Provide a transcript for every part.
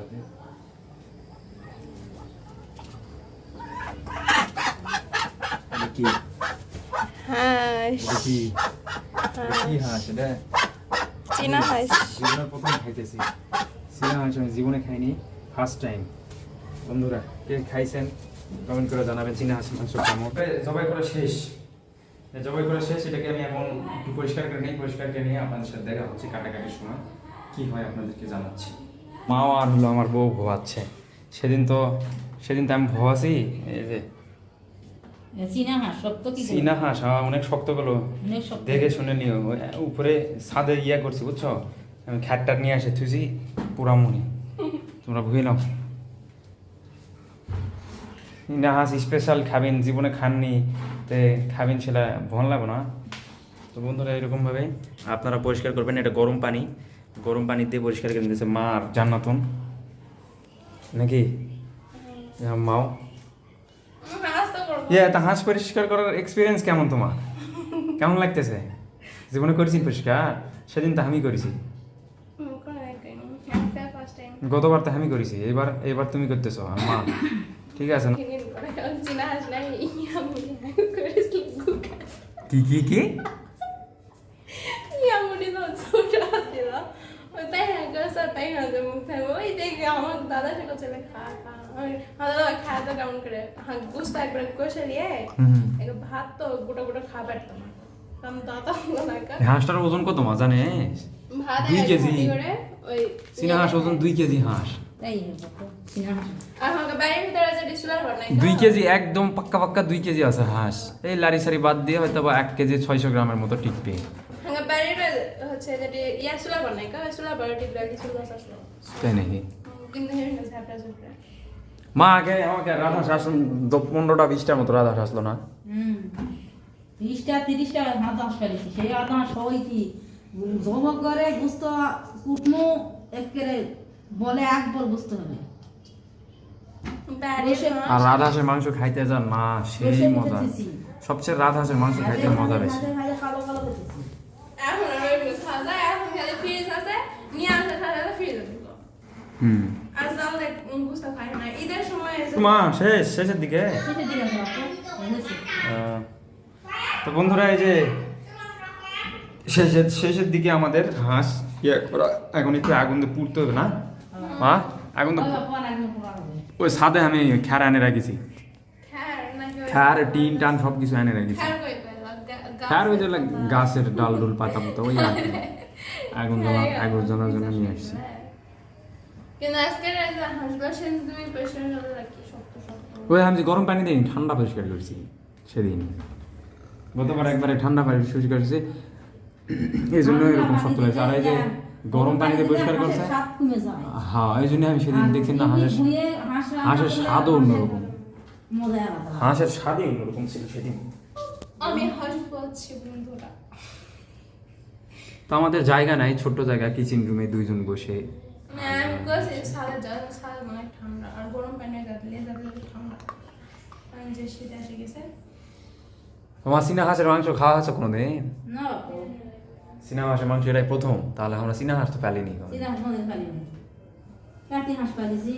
সাথে। কি? হাঁস। কি? হাঁস। এটা চীনা হাঁস। জীবনের প্রথম খাইতেছি। চীনা হাঁস আমি জীবনে খাইনি ফার্স্ট টাইম বন্ধুরা কে খাইছেন কমেন্ট করে জানাবেন চীনা হাঁস মাংস কেমন জবাই করা শেষ। জবাই করা শেষ এটাকে আমি এখন একটু পরিষ্কার করে নিই পরিষ্কার করে নিয়ে আপনাদের সাথে দেখা হচ্ছে কাটাকাটির সময়। কি হয় আপনাদেরকে জানাচ্ছি। মাও আর হলো আমার বউ ভোয়াচ্ছে সেদিন তো সেদিন তো আমি ভোয়াছি এই যে। চীনা হাঁস শক্ত কি করে? হ্যাঁ, অনেক শক্তগুলো। দেখে শুনে নিও উপরে ছাদে ইয়া করছি বুঝছ? আমি খ্যাটটা নিয়ে এসে থুইছি পুরা মনি। তোমরা ভুয়ে নাও। না হাঁস স্পেশাল খাবেন জীবনে খাননি তে খাবেন সেটা ভন লাগবে না তো বন্ধুরা এরকমভাবে আপনারা পরিষ্কার করবেন এটা গরম পানি। গরম পানি দিয়ে পরিষ্কার করে দিতেছে। মা আর জান্নাতন। নাকি? মাও। ইয়ে তা হাঁস পরিষ্কার করার এক্সপিরিয়েন্স কেমন তোমার? কেমন লাগতেছে? জীবনে করেছি পরিষ্কার? সেদিন তো আমি করেছি। গতবার তো আমি করেছি। এবার এবার তুমি করতেছো মা। ঠিক আছে না? কি কি কি ইয়ামুনি তো ছোট আছিল ওই তাই গাছ আর তাই হাতে মুখ থাকে ওই দেখে দাদা সে করছে খা খা আমার দাদা খায় তো কেমন করে? হ্যাঁ গুস্তা একবার কষে নিয়ে হুম। একটু ভাত তো গোটা গোটা খাবার তোমার। কারণ দাদা লাগা এই হাঁসটার ওজন কত মা জানিস? দুই কেজি। চীনা হাঁস ওজন দুই কেজি হাঁস। দুই কেজি একদম পাক্কা পাক্কা দুই কেজি আছে হাঁস। এই লারি সারি বাদ দিয়ে হয়তো বা এক কেজি ছয়শো গ্রামের মতো টিকবে। তাই নাকি? মা আগে আমাকে রাধা শাস পনেরোটা বিশটার মতো রাধা আসলো না? বিশটা তিরিশটা হাত ফেলেছি। সেই হাত হাঁস কি জমক করে বুঝতে কুটনো একেবারে বলে একবার বুঝতে হবে। বাড়ির বসে- মাছ আর রাধা হাঁসের মাংস খাইতে যান না সেই মজা। সবচেয়ে রাধা মাংস খাইতে মজা বেশি। হুম। আর পারে না ঈদের সময় মা শেষ শেষের দিকে তো বন্ধুরা এই যে শেষের শেষের দিকে আমাদের হাঁস ইয়ে করা এখন একটু আগুন দিয়ে পুড়তে হবে না? মা আগুন তো ওই সাথে আমি খ্যার এনে রেখেছি। খ্যার টিন টান সব কিছু এনে রেখেছি। খ্যার ওই যে গাছের ডাল ডুল পাতা পাতা ওই আর কি। আগুন জ্বালা আগুন জ্বালার জন্য নিয়ে আসছি। কিন্তু আজকের এই যে হাসবা সেদিন তুমি প্রেশার হলে রাখি শক্ত শক্ত। ওই আমি যে গরম পানি দিই ঠান্ডা পরিষ্কার করছি সেদিন। গতবার একবারে ঠান্ডা পানি পরিষ্কার করছি। এই জন্য এরকম শক্ত লাগছে আর এই যে গরম পানি দিয়ে পরিষ্কার করছে হ্যাঁ এই জন্য আমি সেদিন দেখছি না হাঁসের হাঁস হাঁসের স্বাদও অন্যরকম। হাঁসের স্বাদই অন্যরকম ছিল সেদিন। আমি আছি বন্ধুরা। তো আমাদের জায়গা নাই ছোট্ট জায়গা কিচেন রুমে দুইজন বসে। আমি কইছি সালে যা সালে মানে ঠান্ডা আর গরম পানি গাদলে গাদলে ঠান্ডা। আমি যে শীত এসে গেছে। তোমার চীনা হাঁসের মাংস খাওয়া হচ্ছে কোনোদিন? না চীনা হাঁসের মাংস এটাই প্রথম তাহলে আমরা চীনা হাঁস তো পালিনি চীনা হাঁস কাটি পালিছি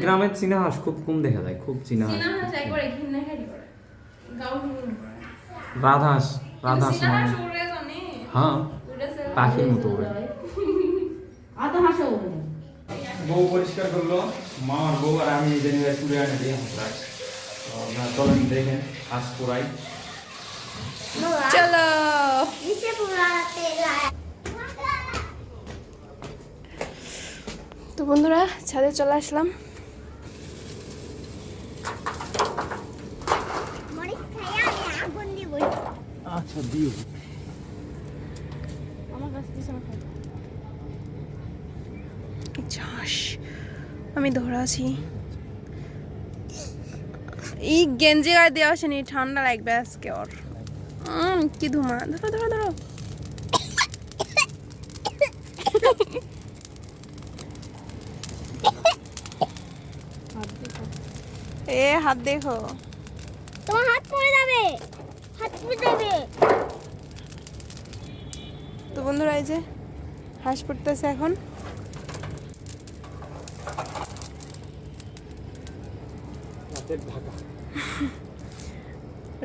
গ্রামের চীনা হাঁস খুব কম দেখা যায় খুব চীনা হাঁস। চীনা হাঁস হাঁস মানে হ্যাঁ। পাখির মতো ওড়ে হাঁসও ওঠে বউ পরিষ্কার করল। মা আর বউ আর আমি নিজে নিজে তুলে আনে দিই হাঁসটা আপনারা চলেন দেখেন হাঁস পুরাই। চলো। তো বন্ধুরা ছাদে চলে আসলাম। আচ্ছা দিও। চাষ আমি ধরাছি এই গেঞ্জি গায়ে দেওয়া আসেনি ঠান্ডা লাগবে আজকে ওর। কি ধুমা ধরো ধরো ধরো। এ হাত দেখো। তোমার হাত পড়ে যাবে হাত পড়ে যাবে। বন্ধুরা এই যে হাঁস পড়তেছে এখন।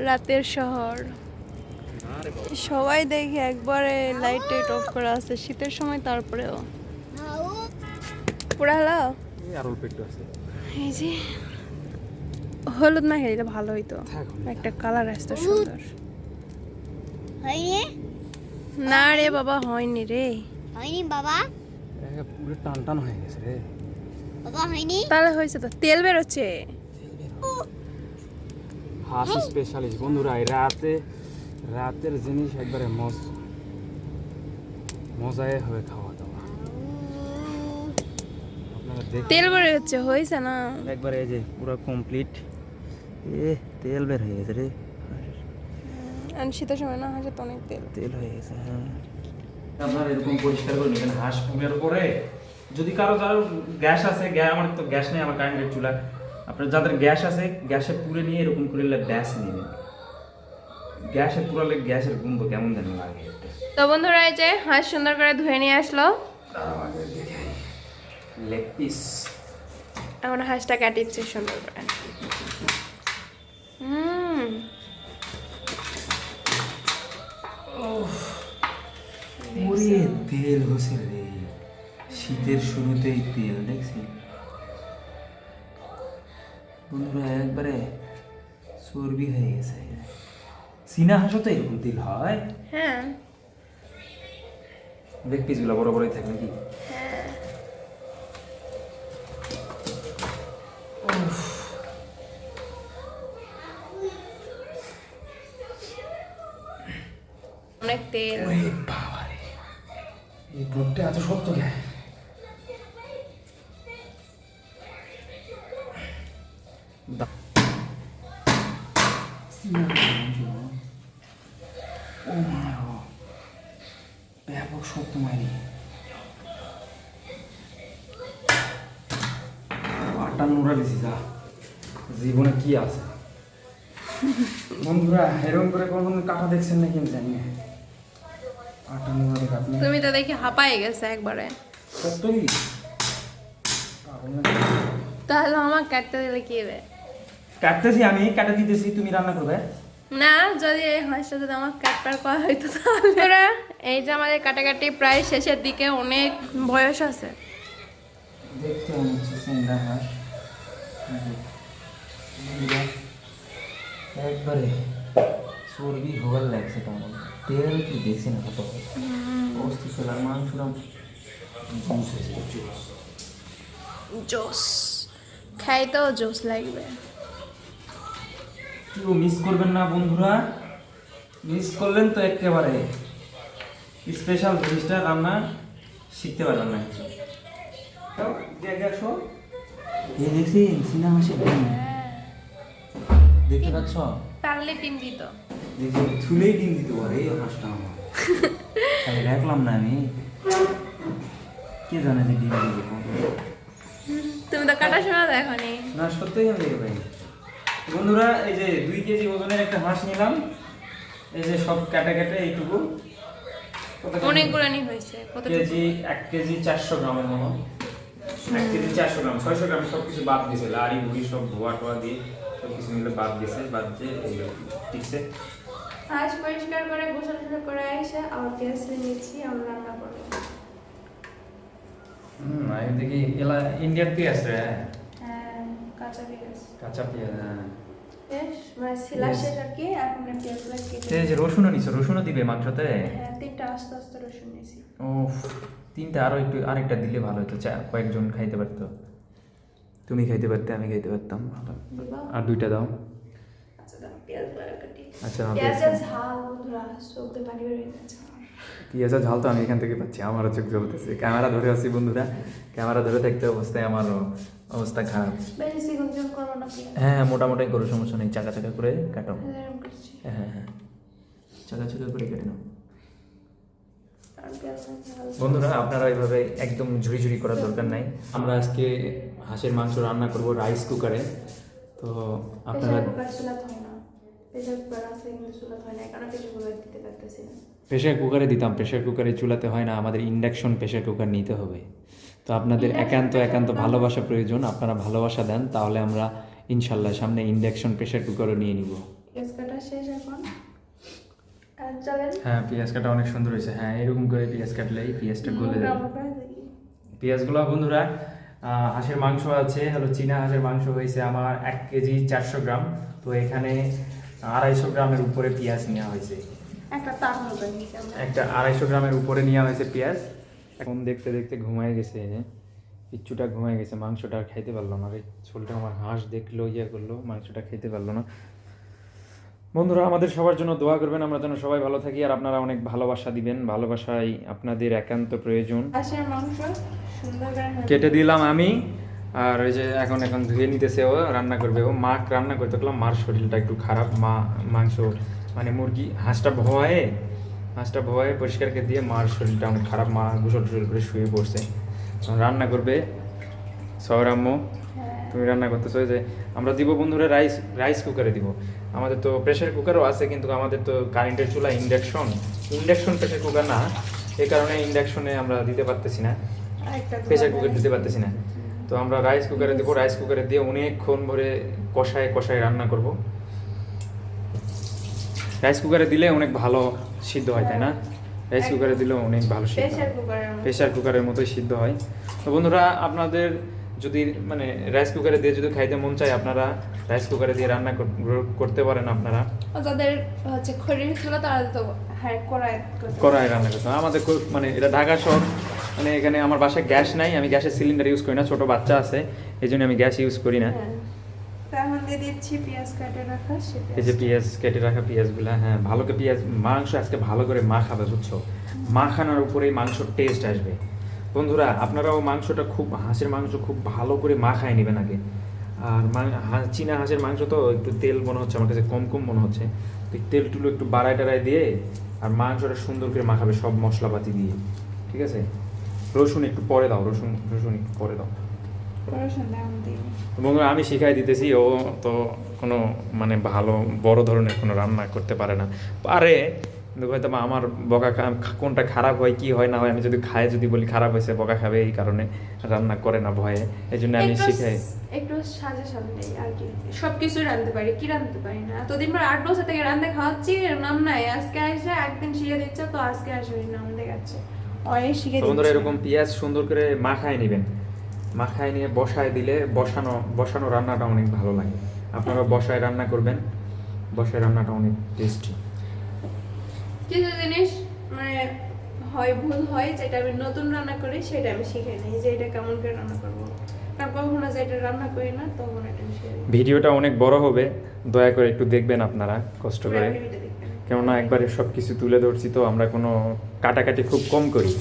রাতের শহর। সবাই দেখি একবারে লাইট টাইট অফ করা আছে শীতের সময় তারপরেও। পুরা হলো? এই আর অল্প একটু আছে। এই যে হলুদ না খেলে ভালো হইতো। একটা কালার আসতো সুন্দর। না রে বাবা হয়নি রে। হয়নি বাবা। পুরো টান টান হয়ে গেছে রে। বাবা হয়নি। তাহলে হয়েছে তো তেল বেরোচ্ছে। হাঁস স্পেশালিস্ট বন্ধুরা রাতে রাতের জিনিস একবারে মজ মজায় হবে খাওয়া দাওয়া। তেল বের হচ্ছে হয়েছে না? একবারে এই যে পুরো কমপ্লিট এ তেল বের হয়ে গেছে রে। আর শীতের সময় না হাসে তো অনেক তেল। তেল হয়ে গেছে হ্যাঁ। আপনারা এরকম পরিষ্কার করে নেবেন হাঁস পুমের পরে। যদি কারও যার গ্যাস আছে গ্যাস আমার তো গ্যাস নেই আমার কারেন্টের চুলা। আপনার যাদের গ্যাস আছে গ্যাসে পুড়ে নিয়ে এরকম করে গ্যাস নেবেন। গ্যাসে পুরালে গ্যাসের গন্ধ কেমন যেন লাগে তো বন্ধুরা এই যে হাঁস সুন্দর করে ধুয়ে নিয়ে আসলো। লেগ পিস এখন হাঁসটা কাটিচ্ছে সুন্দর করে। ওরে তেল হচ্ছে রে। শীতের শুরুতেই তেল দেখছি। বন্ধুরা একবারে চর্বি হয়ে গেছে। চীনা হাঁসও তো এরকম তেল হয়? হ্যাঁ। দেখ পিসগুলো বড় বড়ই থাকে নাকি অনেক তেল ওরে বাবা রে এই বুকটা এত শক্ত গো। শক্ত মাইরি। আটা নোড়া দিছি, যা। জীবনে কি আছে? বন্ধুরা, এরকম করে কখনো কাটা দেখছেন নাকি আমি জানি না আটা নোড়া দেখ আপনি তুমি তো দেখি হাঁপাই গেছে একবারে? তাহলে আমার কাটতে দিলে কি হবে কাটতেছি আমি কাটা দিতেছি তুমি রান্না করবে? না যদি এই হাঁসটা যদি আমার কাটবার করা হইতো তাহলে। এই যে আমাদের কাটাকাটি প্রায় শেষের দিকে অনেক বয়স আছে। দেখতে মনে হচ্ছে সিংড়া হাঁস। একবারে চর্বি হোগাল লাগছে তোমার তেল কি দেখছি না কত। অবস্থিত ছিল আর মাংসটা জুস। খাইতেও জোস লাগবে। কেউ মিস করবেন না বন্ধুরা। মিস করলেন তো একেবারে। স্পেশাল জিনিসটা রান্না শিখতে পারবেন না। কিছু এই দেখছি সিনা হাসি দেখতে পাচ্ছ? পারলে ডিম দিত। দেখছি থুলেই ডিম দিতে পারে এই হাঁসটা আমার। তাই দেখলাম না আমি। কে জানে যে ডিম দিবে তুমি তো কাটার সময় দেখনি। না সত্যিই আমি দেখে পাই বন্ধুরা এই যে দুই কেজি ওজনের একটা হাঁস নিলাম। এই যে সব কাটা কেটে এইটুকু। কত কেজি? অনেকগুলো নি হয়েছে। কত কেজি এক কেজি চারশো গ্রামের মতো এক কেজি চারশো গ্রাম ছয়শো গ্রাম সব কিছু বাদ দিয়েছে। লাড়ি বুড়ি সব ধোয়া টোয়া দিয়ে। সব কিছু মিলে বাদ দিয়েছে বাদ দিয়ে এইগুলো ঠিকছে হাঁস পরিষ্কার করে গোসল টোসল করে এসে আবার গ্যাস নিয়েছি আমরা রান্না করব। হুম আমি দেখি এলা ইন্ডিয়ান পেঁয়াজ রে? হ্যাঁ কাঁচা পেঁয়াজ। কাঁচা পেঁয়াজ হ্যাঁ। আর তিনটা আস্তে আস্তে রসুন নিয়েছি। ও তিনটা আরও একটু আরেকটা দিলে ভালো হতো চা কয়েকজন খাইতে পারতো। তুমি খাইতে পারতে আমি খাইতে পারতাম। ভালো আর দুইটা দাও। আচ্ছা কাটি। আচ্ছা ঝাল হয়ে তো আমি এখান থেকে পাচ্ছি আমারও চোখ জ্বলতেছে। ক্যামেরা ধরে আছি বন্ধুরা। ক্যামেরা ধরে থাকতে অবস্থায় আমারও অবস্থা খারাপ। পেঁয়াজ হ্যাঁ মোটামুটি করো সমস্যা নেই। চাকা চাকা করে কাটো। হ্যাঁ হ্যাঁ হ্যাঁ চাকা চাকা করে কেটে নাও। বন্ধুরা আপনারা এইভাবে একদম ঝুড়ি ঝুড়ি করার দরকার নাই। আমরা আজকে হাঁসের মাংস রান্না করব রাইস কুকারে তো আপনারা প্রেশার কুকারে দিতাম প্রেশার কুকারে চুলাতে হয় না। আমাদের ইন্ডাকশন প্রেশার কুকার নিতে হবে। তো আপনাদের একান্ত একান্ত ভালোবাসা প্রয়োজন। আপনারা ভালোবাসা দেন তাহলে আমরা ইনশাল্লাহ সামনে ইন্ডাকশন প্রেশার কুকারও নিয়ে নিব। পেঁয়াজ কাটা শেষ এখন। আর চলেন। হ্যাঁ পেঁয়াজ কাটা অনেক সুন্দর হয়েছে। হ্যাঁ এরকম করে পেঁয়াজ কাটলেই পেঁয়াজটা গলে যাবে। দেখি। পেঁয়াজগুলো বন্ধুরা হাঁসের মাংস আছে হলো চীনা হাঁসের মাংস হয়েছে আমার এক কেজি চারশো গ্রাম। তো এখানে আড়াইশো গ্রামের উপরে পেঁয়াজ নেওয়া হয়েছে। একটা আড়াইশো গ্রামের উপরে নেওয়া হয়েছে পেঁয়াজ। এখন দেখতে দেখতে ঘুমায় গেছে কিচ্ছুটা ঘুমায় গেছে মাংসটা আর খাইতে পারল না রে। ছোলটা আমার হাঁস দেখল ইয়ে করল মাংসটা খেতে পারল না। বন্ধুরা আমাদের সবার জন্য দোয়া করবেন আমরা যেন সবাই ভালো থাকি আর আপনারা অনেক ভালোবাসা দিবেন ভালোবাসাই আপনাদের একান্ত প্রয়োজন। কেটে দিলাম আমি আর ওই যে এখন এখন ধুয়ে নিতেছে ও রান্না করবে ও। মা রান্না করতে গেলাম মার শরীরটা একটু খারাপ মা মাংস মানে মুরগি হাঁসটা ভয়ে হাঁসটা ভয়ে পরিষ্কার করে দিয়ে মার শরীরটা অনেক খারাপ মা গোসল টোসল করে শুয়ে পড়ছে। রান্না করবে সৌরাম্য হ্যাঁ। তুমি রান্না করতেছো যে আমরা দিব বন্ধুরা রাইস রাইস কুকারে দিব। আমাদের তো প্রেশার কুকারও আছে কিন্তু আমাদের তো কারেন্টের চুলা ইন্ডাকশন ইন্ডাকশন প্রেশার কুকার না এই কারণে ইন্ডাকশনে আমরা দিতে পারতেছি না। প্রেশার কুকার দিতে পারতেছি না। তো আমরা রাইস কুকারে দেবো। রাইস কুকারে দিয়ে অনেকক্ষণ ভরে কষায় কষায় রান্না করব। রাইস কুকারে দিলে অনেক ভালো সিদ্ধ হয় তাই না? রাইস কুকারে দিলে অনেক ভালো সিদ্ধ প্রেশার কুকারের মতো। প্রেশার কুকারের মতোই সিদ্ধ হয়। তো বন্ধুরা আপনাদের যদি মানে রাইস কুকারে দিয়ে যদি খাইতে মন চায় আপনারা রাইস কুকারে দিয়ে রান্না কর- করতে পারেন আপনারা। যাদের হচ্ছে খড়ির ছিল তারা তো হ্যাঁ করতে কড়াই রান্না করতে আমাদের মানে এটা ঢাকা শহর মানে এখানে আমার বাসায় গ্যাস নাই আমি গ্যাসের সিলিন্ডার ইউজ করি না ছোট বাচ্চা আছে এই জন্য আমি গ্যাস ইউজ করি না। হ্যাঁ। এই যে পেঁয়াজ কেটে রাখা পেঁয়াজগুলো হ্যাঁ ভালো করে পেঁয়াজ মাংস আজকে ভালো করে মা খাবে বুঝছ? মা খানার উপরেই মাংসর টেস্ট আসবে। বন্ধুরা আপনারাও মাংসটা খুব হাঁসের মাংস খুব ভালো করে মা খায় নেবেন আগে। আর চীনা হাঁসের মাংস তো একটু তেল মনে হচ্ছে আমার কাছে কম কম মনে হচ্ছে। তো তেল টুলো একটু বাড়ায় টাড়ায় দিয়ে আর মাংসটা সুন্দর করে মাখাবে সব মশলাপাতি দিয়ে ঠিক আছে? রসুন একটু পরে দাও রসুন রসুন একটু পরে দাও। বন্ধুরা আমি শিখাই দিতেছি ও তো কোনো মানে ভালো বড় ধরনের কোনো রান্না করতে পারে না। পারে হয়তো বা আমার বকা কোনটা খারাপ হয় কি হয় না হয় আমি যদি খাই যদি বলি খারাপ হয়েছে বকা খাবে এই কারণে রান্না করে না ভয়ে। এই জন্য আমি শিখাই একটু আর কি। সব রাঁধতে পারি কি রাঁধতে পারি না? পর আট বছর থেকে রাঁধতে খাওয়াচ্ছি নাম নাই। আজকে আসে একদিন শিখে দিচ্ছে তো আজকে আসে ওই নাম দেখাচ্ছে অনেক শিখে বন্ধুরা এরকম পেঁয়াজ সুন্দর করে মাখায় নেবেন। মাখায় নিয়ে বসায় দিলে বসানো বসানো রান্নাটা অনেক ভালো লাগে। আপনারা বসায় রান্না করবেন বসায় রান্নাটা অনেক টেস্টি কিছু জিনিস মানে হয় ভুল হয় যেটা আমি নতুন রান্না করি সেটা আমি শিখে নিই যে এটা কেমন করে রান্না করব। কারণ কখনো যেটা রান্না করি না তখন এটা আমি শিখে নিই। ভিডিওটা অনেক বড় হবে দয়া করে একটু দেখবেন আপনারা কষ্ট করে। কেননা একবারে সব কিছু তুলে ধরছি তো আমরা কোনো কাটাকাটি খুব কম করি।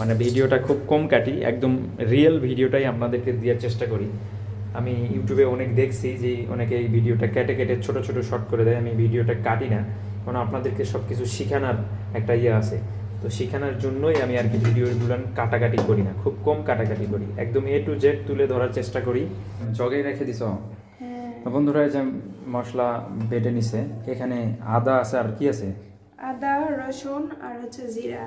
মানে ভিডিওটা খুব কম কাটি একদম রিয়েল ভিডিওটাই আপনাদেরকে দেওয়ার চেষ্টা করি। আমি ইউটিউবে অনেক দেখছি যে অনেকে এই ভিডিওটা কেটে কেটে ছোট ছোট শর্ট করে দেয় আমি ভিডিওটা কাটি না। কারণ আপনাদেরকে সব কিছু শেখানোর একটা ইয়ে আছে। তো শেখানোর জন্যই আমি আর কি ভিডিওগুলো কাটাকাটি করি না খুব কম কাটাকাটি করি। একদম এ টু জেড তুলে ধরার চেষ্টা করি। জগে রেখে দিছ? হ্যাঁ। তো বন্ধুরা এই যে মশলা বেটে নিছে এখানে আদা আছে আর কি আছে? আদা রসুন আর হচ্ছে জিরা।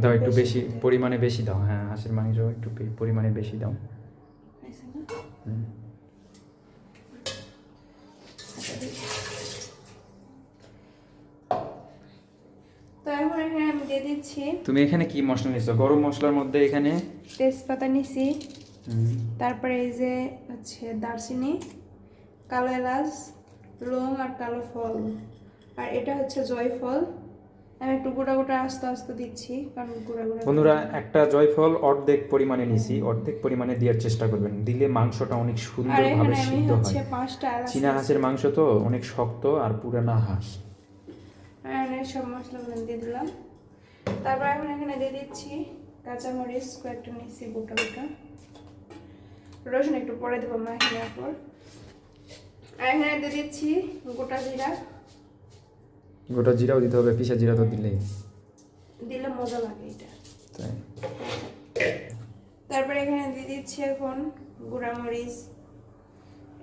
দাও একটু বেশি পরিমাণে বেশি দাও। হ্যাঁ হাঁসের মাংস একটু পরিমাণে বেশি দাও? হুম। তো এখন এখানে আমি দিয়ে দিচ্ছি তুমি এখানে কি মশলা নিছো? গরম মশলার মধ্যে এখানে? তেজপাতা নিছি। তারপরে এই যে হচ্ছে দারচিনি কালো এলাচ লং আর কালো ফল। আর এটা হচ্ছে জয়ফল। আমি একটু গোটা গোটা আস্তে আস্তে দিচ্ছি কারণ গোটা গোটা বন্ধুরা একটা জয়ফল অর্ধেক পরিমাণে নিছি। অর্ধেক পরিমাণে দেওয়ার চেষ্টা করবেন। দিলে মাংসটা অনেক সুন্দরভাবে সিদ্ধ হয়। পাঁচটা চীনা হাঁসের মাংস তো অনেক শক্ত আর পুরানা হাঁস। আর এই সব মশলাগুলো দিয়ে দিলাম। তারপর এখন এখানে দিয়ে দিচ্ছি কাঁচামরিচ কয়েকটা নিচ্ছি গোটা গোটা রসুন একটু পরে দেবো মাখিয়ে পর আর এখানে দিয়ে দিচ্ছি গোটা জিরা। গোটা জিরাও দিতে হবে পিসা জিরা তো দিলেই। দিলে মজা লাগে এটা। তাই। তারপরে এখানে দিয়ে দিচ্ছি এখন গুঁড়া মরিচ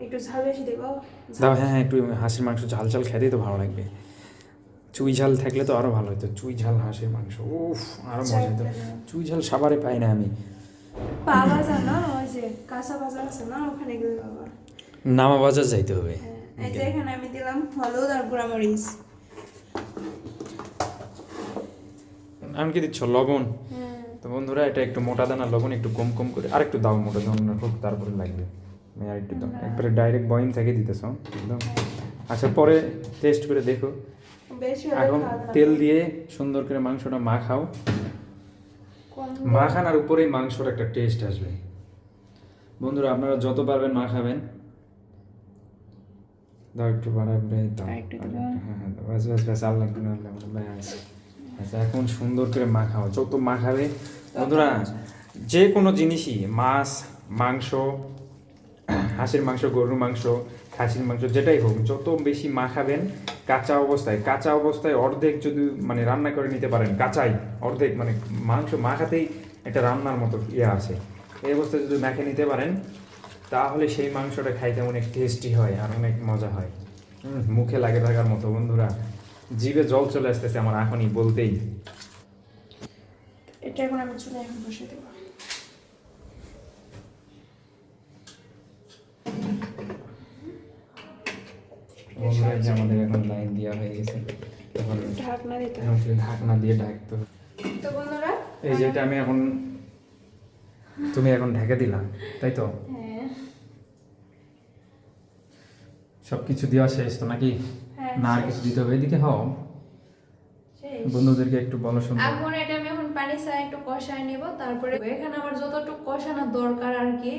একটু ঝাল বেশি দেবো। দাও হ্যাঁ হ্যাঁ একটু হাঁসের মাংস ঝাল ঝাল খেতেই তো ভালো লাগবে। চুই ঝাল থাকলে তো আরও ভালো হতো। চুই ঝাল হাঁসের মাংস উফ আরও মজা হতো। চুই ঝাল সাবারে পাই না আমি। পাওয়া যায় না ওই যে কাঁচা বাজার আছে না ওখানে গেলে নামা বাজার যাইতে হবে। হ্যাঁ, এই যে এখানে আমি দিলাম হলুদ আর গুঁড়ামরিচ। আমি কি দিচ্ছ? লবণ? হ্যাঁ। তো বন্ধুরা এটা একটু মোটা দানা লবণ একটু কম কম করে আর একটু দাও মোটা দানা হোক তারপরে লাগবে। আমি আর একটু দাও। একবারে ডাইরেক্ট বয়ম থেকে দিতেছ একদম। আচ্ছা পরে টেস্ট করে দেখো। এখন তেল দিয়ে সুন্দর করে মাংসটা মাখাও। মাখানোর উপরেই মাংসর একটা টেস্ট আসবে। বন্ধুরা আপনারা যত পারবেন মাখাবেন। দাও একটু বাড়াবে দাও? হ্যাঁ হ্যাঁ আর লাগবে না, ব্যাস। আচ্ছা এখন সুন্দর করে মাখাও। যত মাখাবে বন্ধুরা যে কোনো জিনিসই মাছ মাংস হাঁসের মাংস গরুর মাংস খাসির মাংস যেটাই হোক যত বেশি মাখাবেন কাঁচা অবস্থায় কাঁচা অবস্থায় অর্ধেক যদি মানে রান্না করে নিতে পারেন কাঁচাই অর্ধেক মানে মাংস মাখাতেই একটা রান্নার মতো ইয়ে আছে। এই অবস্থায় যদি মেখে নিতে পারেন তাহলে সেই মাংসটা খাইতে অনেক টেস্টি হয় আর অনেক মজা হয়। হুম, মুখে লাগে থাকার মতো বন্ধুরা। জিভে জল চলে আসতেছে আমার এখনই বলতেই। এটা এখন আমি চুলে এখন বসে দেবো। বন্ধুরা যে আমাদের এখন লাইন দেওয়া হয়ে গেছে এখন ঢাকনা দিতে এখন ঢাকনা দিয়ে ঢাকতে তো বন্ধুরা এই যে এটা আমি এখন তুমি এখন ঢেকে দিলাম তাই তো? হ্যাঁ। সব কিছু দেওয়া শেষ তো নাকি? হ্যাঁ, না আর কিছু দিতে হবে এদিকে হও। বন্ধুদেরকে একটু বলো শুনব এখন এটা আমি এখন পানি চা একটু কষায় নিব তারপরে এখানে আমার যতটুকু কষানো দরকার আর কি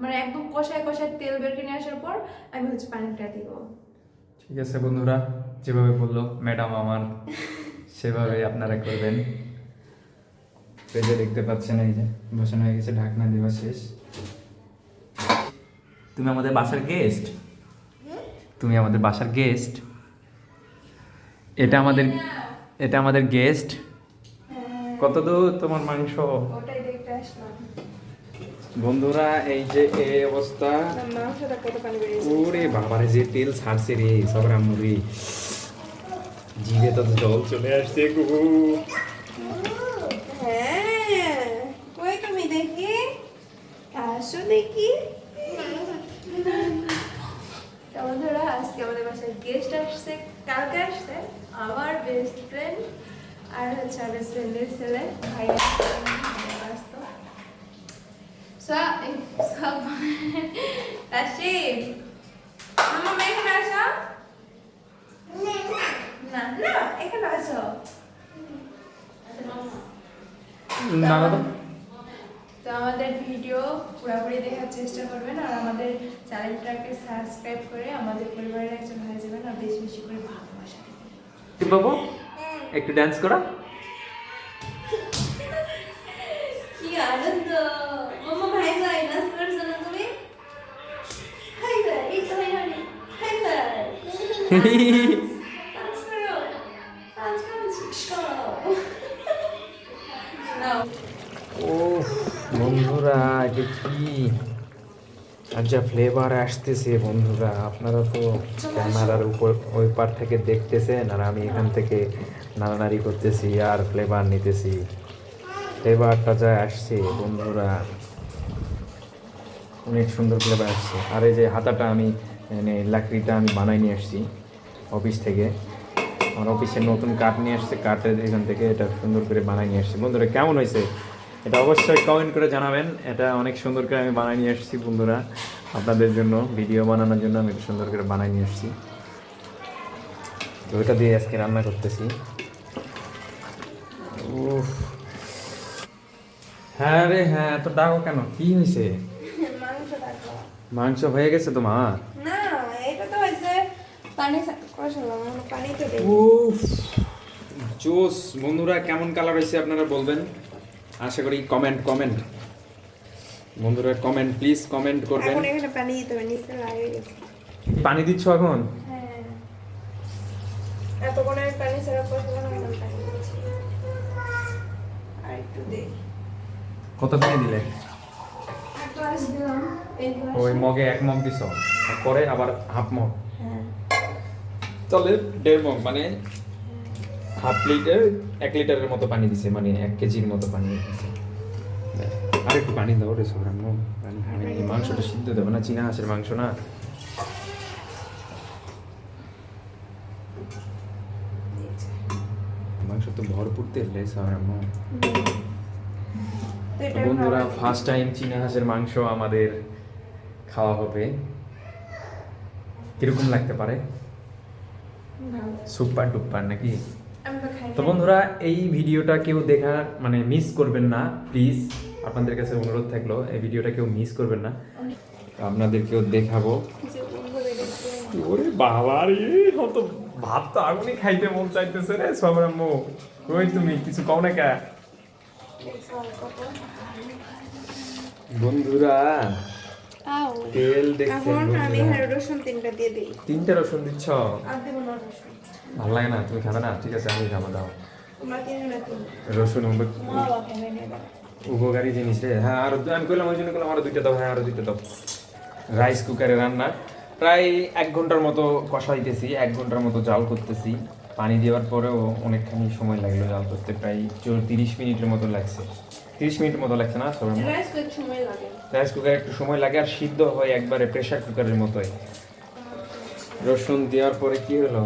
মানে একদম কষায় কষায় তেল বের করে নিয়ে আসার পর আমি হচ্ছে পানিটা দিব। ঠিক আছে বন্ধুরা, যেভাবে বলল ম্যাডাম আমার সেভাবে আপনারা করবেন। পেজে দেখতে পাচ্ছেন এই যে, বসানো হয়ে গেছে, ঢাকনা দেওয়া শেষ। তুমি আমাদের বাসার গেস্ট তুমি আমাদের বাসার গেস্ট এটা আমাদের এটা আমাদের গেস্ট কত দূর তোমার মাংস? বন্ধুরা এই যে এই অবস্থা। ওরে বাবারে যে তেল ছাড়ছে রে সবরা মুড়ি। জিভে তো জল চলে আসছে গো হ্যাঁ বন্ধুরা আজকে আমাদের বাসায় গেস্ট আসছে কালকে আসছে আমার বেস্ট ফ্রেন্ড আর হচ্ছে আমার বেস্ট ফ্রেন্ডের ছেলে ভাই রাশিদ মামা এখানে আসো না না এখানে আসো না তো আমাদের ভিডিও পুরোপুরি দেখার চেষ্টা করবেন আর আমাদের চ্যানেলটাকে সাবস্ক্রাইব করে আমাদের পরিবারের একজন হয়ে যাবেন আর বেশি বেশি করে ভালোবাসা দেবেন বাবু একটু ডান্স করা ও বন্ধুরা, এটা কি? আর যা ফ্লেভার আসতেছে বন্ধুরা, আপনারা তো ক্যামেরার উপর, ওই পার থেকে দেখতেছেন, আর আমি এখান থেকে নাড়ানাড়ি করতেছি, আর ফ্লেভার নিতেছি। ফ্লেভারটা যা আসছে, বন্ধুরা। অনেক সুন্দর ফ্লেভার আসছে। আর এই যে হাতাটা আমি মানে লাকড়িটা আমি বানাই নিয়ে আসছি। অফিস থেকে। আমার অফিসে নতুন কাঠ নিয়ে আসছে কাঠের এখান থেকে এটা সুন্দর করে বানাই নিয়ে আসছি। বন্ধুরা কেমন হয়েছে? এটা অবশ্যই কমেন্ট করে জানাবেন। এটা অনেক সুন্দর করে আমি বানাই নিয়ে আসছি বন্ধুরা। আপনাদের জন্য ভিডিও বানানোর জন্য আমি এটা সুন্দর করে বানাই নিয়ে আসছি। তো ওইটা দিয়ে আজকে রান্না করতেছি। হ্যাঁ রে হ্যাঁ তো ডাকো কেন? কি হয়েছে? মাংস মাংস হয়ে গেছে তোমার? না এটা তো হয়েছে পানি জোস। বন্ধুরা কেমন কালার হয়েছে আপনারা বলবেন? আশা করি কমেন্ট কমেন্ট। বন্ধুরা কমেন্ট প্লিজ কমেন্ট করবেন। পানি দিতে হবে নিচে লাগে গেছে। পানি দিচ্ছ এখন? হ্যাঁ। এতক্ষণ আমি পানি ছাড়া আর একটু কত পানি দিলে? ওই মগে এক মগ দিছ পরে আবার হাফ মগ। হ্যাঁ। তাহলে দেড় মগ মানে হাফ লিটার এক লিটারের মতো পানি দিছে মানে এক কেজির মতো পানি দিছে। আর একটু পানি দাও রে সব রান্না পানি হয়নি মাংসটা সিদ্ধ দেবে না চীনা হাঁসের মাংস না। মাংস তো ভরপুর তেল রে সব রান্না তো তো এটা বন্ধুরা ফার্স্ট টাইম চীনা হাঁসের মাংস আমাদের খাওয়া হবে। কীরকম লাগতে পারে। সুপার টুপার নাকি তো তো। বন্ধুরা এই ভিডিওটা কেউ দেখা মানে মিস করবেন না প্লিজ আপনাদের কাছে অনুরোধ থাকল এই ভিডিওটা কেউ মিস করবেন না আপনাদেরকেও দেখাবো। ওরে বাবা রে কত ভাত তো আগুনই খাইতে মন চাইতেছে রে সবরাম্য ওই তুমি কিছু কও না কা বন্ধুরা। তেল দেখছেন আমি হ্যাঁ রসুন তিনটা দিয়ে দিই। তিনটে রসুন দিচ্ছ? ভালো লাগে না তুমি খাবে না? ঠিক আছে আমি খাব দাও। রসুন। উপকারী জিনিস রে। হ্যাঁ আরও আমি করলাম ওই জন্য করলাম আরও দুইটা দাও হ্যাঁ আরও দুইটা দাও। রাইস কুকারে রান্না। প্রায় এক ঘণ্টার মতো কষাইতেছি এক ঘণ্টার মতো জাল করতেছি। পানি দেওয়ার পরেও অনেকখানি সময় লাগল জাল করতে প্রায় তিরিশ মিনিটের মতো লাগছে। তিরিশ মিনিট মতো লাগছে না? সবার রাইস কুকারে একটু সময় লাগে আর সিদ্ধ হয় একবারে প্রেসার কুকারের মতোই। রসুন দেওয়ার পরে কি হলো?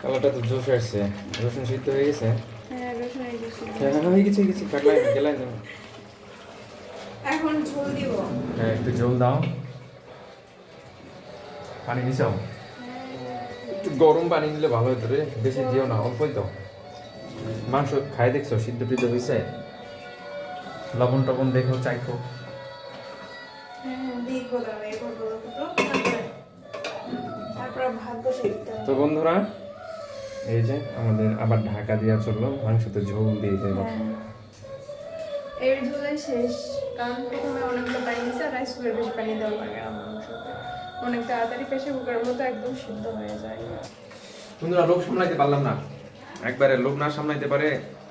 কালারটা তো জোশ আসছে। রসুন সিদ্ধ হয়ে গেছে? হ্যাঁ। হ্যাঁ হ্যাঁ, হয়ে গেছে হয়ে গেছে। কাটলাই না গেলাই না। এখন ঝোল দিব। হ্যাঁ একটু জল দাও। পানি দিছাও একটু গরম পানি দিলে ভালো হতো রে। বেশি দিও না অল্পই দাও মাংস খাই দেখছ সিদ্ধ টিদ্ধ হয়েছে লবণ টবণ দেখো চাইখো হ্যাঁ দিয়ে হবে। তো বন্ধুরা এই যে আমাদের আবার ঢাকা দেওয়া চলল মাংসতে ঝোল দিয়ে দেব। হ্যাঁ। এর ঝোলে শেষ কারণ প্রথমে অনেকগুলো পানি দিচ্ছে আর রাইস কুকার বেশি পানি দেওয়া লাগে আমার মাংসতে। অনেক তাড়াতাড়ি প্রেশার কুকারের মতো একদম সিদ্ধ হয়ে যায়। বন্ধুরা লোক সামলাইতে পারলাম না। একবারে লোক না সামলাইতে পারে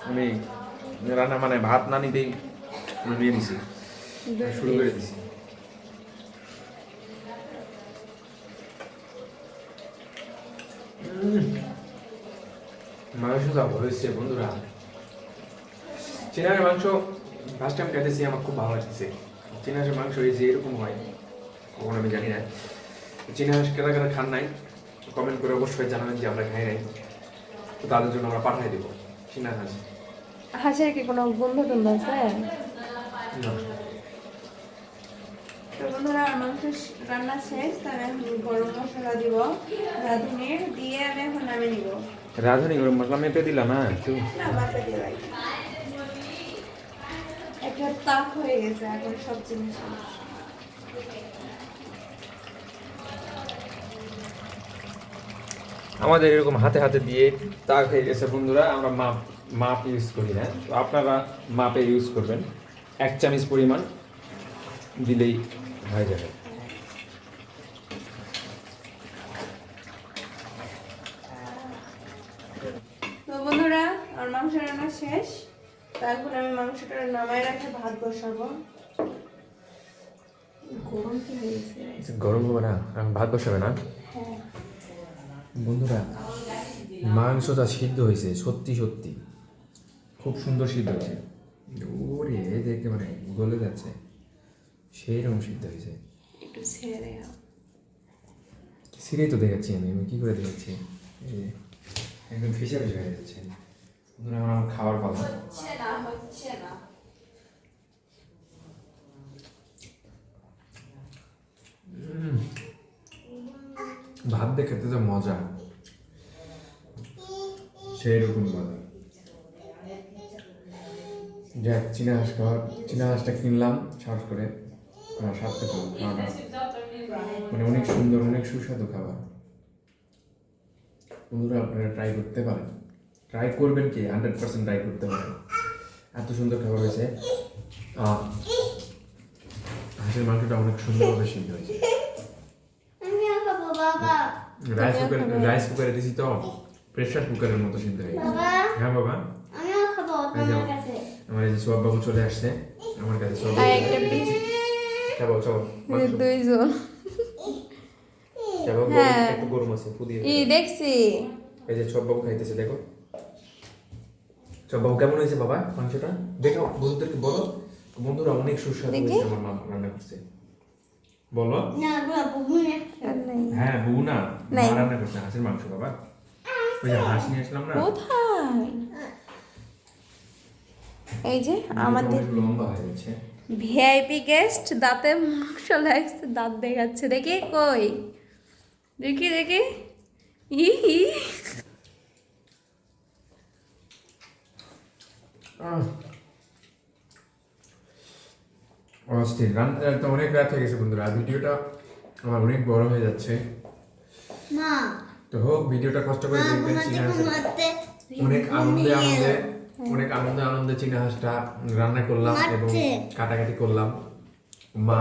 আমি রান্না মানে ভাত না নিতেই নিয়ে দিছি শুরু করে দিছি। মাংসটা হয়েছে বন্ধুরা। চিনারের মাংস ফার্স্ট টাইম খেতেছি আমার খুব ভালো লাগছে। চিনারের মাংস এই যে এরকম হয় কখন আমি জানি না। চিনা হাঁস কেনা কেনা খান নাই কমেন্ট করে অবশ্যই জানাবেন যে আমরা খাই নাই। তো তাদের জন্য আমরা পাঠাই দেবো। চিনা হাঁস হাঁসের কি কোনো গন্ধ টন্ধ আছে? না। তো বন্ধুরা আমার মাংস রান্না শেষ তাহলে গরম মশলা দিব। রাঁধুনির দিয়ে আমি এখন নামে নিব। রাঁধুনি গরম মশলা মেপে দিলাম হ্যাঁ না দিয়ে একটা তাপ হয়ে গেছে এখন সব জিনিস। আমাদের এরকম হাতে হাতে দিয়ে তাক হয়ে গেছে। বন্ধুরা আমরা মাপ মাপ ইউজ করি না। তো আপনারা মাপে ইউজ করবেন। এক চামচ পরিমাণ দিলেই হয়ে যাবে। তো বন্ধুরা আমার মাংস রান্না শেষ। তারপর আমি মাংসটা নামায় রাখে ভাত বসাবো। গরম কি হয়ে গেছে। গরম হবে না? এখন ভাত বসাবে না? হ্যাঁ। বন্ধুরা মাংসটা সিদ্ধ হয়েছে সত্যি সত্যি। খুব সুন্দর সিদ্ধ হয়েছে। ওরে দেখে মানে গলে যাচ্ছে। সেই রকম সিদ্ধ হয়েছে। একটু ছেড়ে সিরেই তো দেখাচ্ছি আমি আমি কি করে দেখাচ্ছি? একদম ফিসে ফিসে হয়ে যাচ্ছে। বন্ধুরা আমার হচ্ছে না না। ভাত দিয়ে খেতে যে মজা। সেই রকম মজা। যাক, চীনা হাঁস খাওয়া চীনা হাঁসটা কিনলাম সাহস করে। পেলাম খাওয়াটা মানে অনেক সুন্দর, অনেক সুস্বাদু খাবার। বন্ধুরা, আপনারা ট্রাই করতে পারেন। ট্রাই করবেন কি? হান্ড্রেড পার্সেন্ট ট্রাই করতে পারেন। এত সুন্দর খাবার হয়েছে। হাঁসের মাংসটা অনেক সুন্দরভাবে সিদ্ধ হয়েছে। রাইস কুকার রাইস কুকারে দিছি তো প্রেসার কুকারের মতো সিদ্ধ হয়ে গেছে হ্যাঁ বাবা? আমিও খাব এই তোমার কাছে। আমার এই সোয়াব বাবু চলে আসছে আমার কাছে সোয়াব আর একটা পিস চাবো চাবো দুইজন। চাবো হ্যাঁ। একটু গরম আছে ফুদিয়ে ই দেখছি। এই যে বাবু খাইতেছে দেখো। বাবু কেমন হয়েছে বাবা মাংসটা? দেখো বন্ধুদেরকে বলো। বন্ধুরা অনেক সুস্বাদু হয়েছে আমার মা রান্না করছে। বলো। বাবা হ্যাঁ বউ না। মা রান্না করছে হাঁসের মাংস বাবা। ওই যে হাঁস নিয়ে আসলাম না। কোথায়? এই যে আমাদের লম্বা হয়ে যাচ্ছে ভিআইপি গেস্ট দাঁতে মাংস লাগছে দাঁত দেখাচ্ছে। দেখি কই? দেখি দেখি। ই ই। অস্থির। রান্না তো অনেক রাত হয়ে গেছে বন্ধুরা আর ভিডিওটা আমার অনেক বড় হয়ে যাচ্ছে। মা। তো হোক ভিডিওটা কষ্ট করে দেখবেন চীনা হাঁসের অনেক আনন্দে আনন্দে অনেক আনন্দে আনন্দে চীনা হাঁসটা রান্না করলাম এবং কাটাকাটি করলাম। মা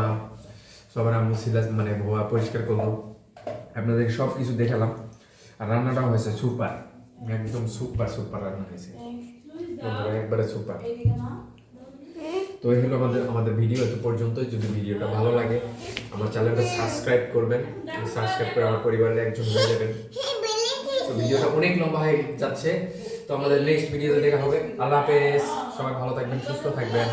সবার আম্মু সিলাস মানে ভোয়া পরিষ্কার করল। আপনাদের সব কিছু দেখালাম। আর রান্নাটাও হয়েছে সুপার একদম সুপার সুপার রান্না হয়েছে। বন্ধুরা, একবারে সুপার। তো এই হলো আমাদের আমাদের ভিডিও এত পর্যন্ত যদি ভিডিওটা ভালো লাগে, আমার চ্যানেলটা সাবস্ক্রাইব করবেন। সাবস্ক্রাইব করে আমার পরিবারের একজন হয়ে যাবেন। তো ভিডিওটা অনেক লম্বা হয়ে যাচ্ছে। তো আমাদের নেক্সট ভিডিওতে দেখা হবে। আল্লাহ হাফেজ। সবাই ভালো থাকবেন, সুস্থ থাকবেন।